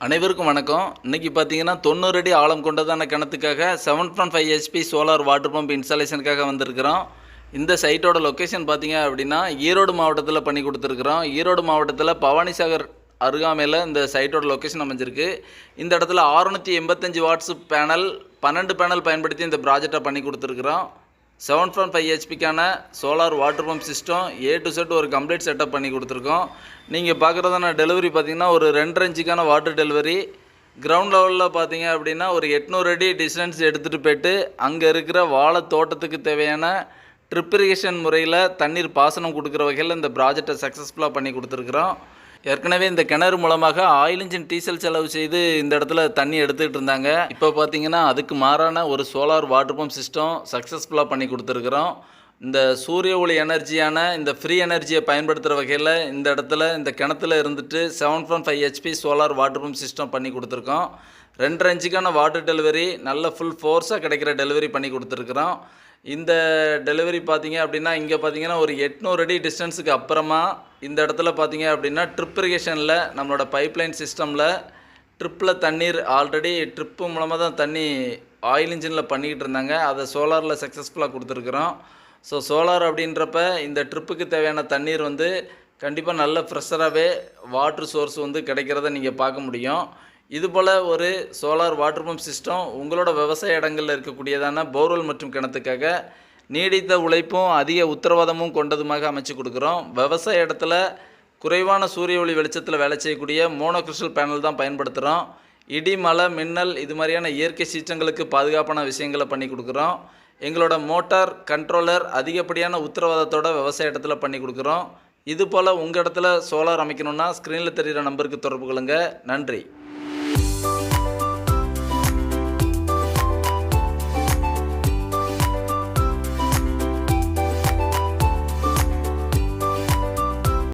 அனைவருக்கும் வணக்கம். இன்னைக்கு பார்த்தீங்கன்னா தொண்ணூறு அடி ஆழம் கொண்டதான கிணத்துக்காக seven point five HP solar water pump இன்ஸ்டாலேஷனுக்காக வந்திருக்கிறோம். இந்த சைட்டோட லொக்கேஷன் பார்த்தீங்க அப்படின்னா ஈரோடு மாவட்டத்தில் பண்ணி கொடுத்துருக்குறோம். ஈரோடு மாவட்டத்தில் பவானிசாகர் அருகாமையில் இந்த சைட்டோட லொக்கேஷன் அமைஞ்சிருக்கு. இந்த இடத்துல 685 எண்பத்தஞ்சு வாட்ஸ் பேனல் பன்னெண்டு பேனல் பயன்படுத்தி இந்த ப்ராஜெக்டை பண்ணி கொடுத்துருக்குறோம். Seven point five ஹெச்பிக்கான solar water pump system A to set ஒரு கம்ப்ளீட் செட்டப் பண்ணி கொடுத்துருக்கோம். நீங்கள் பார்க்குறதான டெலிவரி பார்த்தீங்கன்னா ஒரு ரெண்டரை இன்ச்சுக்கான வாட்டர் டெலிவரி கிரவுண்ட் லெவலில் பார்த்தீங்க அப்படின்னா ஒரு எட்நூறு அடி டிஸ்டன்ஸ் எடுத்துகிட்டு போயிட்டு அங்கே இருக்கிற வாழை தோட்டத்துக்கு தேவையான ட்ரிப் இரிகேஷன் முறையில் தண்ணீர் பாசனம் கொடுக்குற வகையில் இந்த ப்ராஜெக்டை சக்ஸஸ்ஃபுல்லாக பண்ணி கொடுத்துருக்குறோம். ஏற்கனவே இந்த கிணறு மூலமாக ஆயில் இன்ஜின் டீசல் செலவு செய்து இந்த இடத்துல தண்ணி எடுத்துக்கிட்டு இருந்தாங்க. இப்போ பார்த்தீங்கன்னா அதுக்கு மாறான ஒரு சோலார் வாட்டர் பம்ப் சிஸ்டம் சக்ஸஸ்ஃபுல்லாக பண்ணி கொடுத்துருக்குறோம். இந்த சூரிய ஒளி எனர்ஜியான இந்த ஃப்ரீ எனர்ஜியை பயன்படுத்துகிற வகையில் இந்த இடத்துல இந்த கிணத்துல இருந்துட்டு seven point five HP solar water pump system பண்ணி கொடுத்துருக்கோம். ரெண்டரை இன்ச்சுக்கான வாட்டர் டெலிவரி நல்ல ஃபுல் ஃபோர்ஸாக கிடைக்கிற டெலிவரி பண்ணி கொடுத்துருக்குறோம். இந்த டெலிவரி பார்த்தீங்க அப்படின்னா இங்கே பார்த்தீங்கன்னா ஒரு எட்நூறு அடி டிஸ்டன்ஸுக்கு அப்புறமா இந்த இடத்துல பார்த்தீங்க அப்படின்னா ட்ரிப் இரிகேஷனில் நம்மளோட பைப்லைன் சிஸ்டமில் ட்ரிப்பில் தண்ணீர் ஆல்ரெடி ட்ரிப்பு மூலமாக தான் தண்ணி ஆயில் இன்ஜினில் பண்ணிக்கிட்டு இருந்தாங்க. அதை சோலாரில் சக்ஸஸ்ஃபுல்லாக கொடுத்துருக்குறோம். ஸோ சோலார் அப்படின்றப்ப இந்த ட்ரிப்புக்கு தேவையான தண்ணீர் வந்து கண்டிப்பாக நல்ல ஃப்ரெஷராகவே வாட்ரு சோர்ஸ் வந்து கிடைக்கிறத நீங்கள் பார்க்க முடியும். இதுபோல் ஒரு சோலார் வாட்டர் பம்ப் சிஸ்டம் உங்களோட விவசாய இடங்களில் இருக்கக்கூடியதான போர்வெல் மற்றும் கிணத்துக்காக நீடித்த உழைப்பும் அதிக உத்தரவாதமும் கொண்டதுமாக அமைச்சு கொடுக்குறோம். விவசாய இடத்துல குறைவான சூரிய ஒளி வெளிச்சத்தில் வேலை செய்யக்கூடிய மோனோக்ரிஸ்டல் பேனல் தான் பயன்படுத்துகிறோம் இடி மழை மின்னல் இது மாதிரியான இயற்கை சீற்றங்களுக்கு பாதுகாப்பான விஷயங்களை பண்ணி கொடுக்குறோம். எங்களோட மோட்டார் கண்ட்ரோலர் அதிகப்படியான உத்தரவாதத்தோட விவசாய இடத்துல பண்ணி கொடுக்குறோம். இது போல் உங்கள் இடத்துல சோலார் அமைக்கணும்னா ஸ்க்ரீனில் தெரிகிற நம்பருக்கு தொடர்பு கொள்ளுங்கள் நன்றி.